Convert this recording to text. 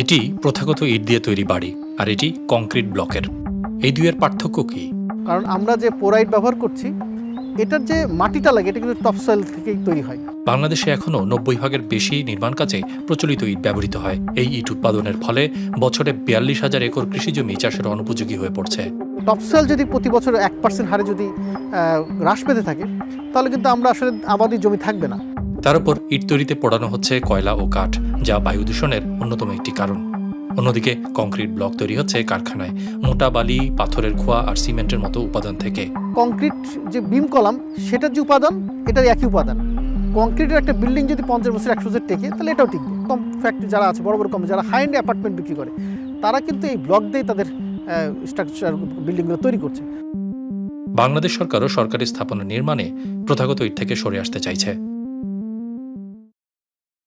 এটি প্রথাগত ইট দিয়ে তৈরি বাড়ি আর এটি কংক্রিট ব্লকের। এই দুইয়ের পার্থক্য কি? কারণ আমরা যে পোরাইট ব্যবহার করছি এটার যে মাটিটা লাগে এটা কিন্তু টপ সয়েল থেকেই তৈরি হয়। বাংলাদেশে এখনও নব্বই ভাগের বেশি নির্মাণ কাজে প্রচলিত ইট ব্যবহৃত হয়। এই ইট উৎপাদনের ফলে বছরে বিয়াল্লিশ হাজার একর কৃষিজমি চাষের অনুপযোগী হয়ে পড়ছে। টপ সয়েল যদি প্রতি বছর এক পার্সেন্ট হারে যদি হ্রাস পেতে থাকে তাহলে কিন্তু আমরা আসলে আবাদি জমি থাকবে না। তার উপর ইট তৈরিতে পোড়ানো হচ্ছে কয়লা ও কাঠ যা বায়ু দূষণের অন্যতম একটি কারণ। অন্যদিকে কংক্রিট ব্লক তৈরি হচ্ছে কারখানায়। মোটা বালি পাথরের খোয়া আর সিমেন্টের মতো উপাদান থেকে। কংক্রিট যে বিম কলাম সেটার যে উপাদান এটার একই উপাদান। কংক্রিটের একটা বিল্ডিং যদি পঞ্চাশ বছর একশো বছর টেকে তাহলে এটাও টিকবে। কম ফ্যাক্টরি যারা আছে বড় বড় কোম্পানি যারা হাই এন্ড অ্যাপার্টমেন্ট বিক্রি করে তারা কিন্তু এই ব্লক দিয়ে তাদের স্ট্রাকচার বিল্ডিংগুলো তৈরি করছে। বাংলাদেশ সরকারও সরকারি স্থাপনা নির্মাণে প্রথাগত ইট থেকে সরে আসতে চাইছে।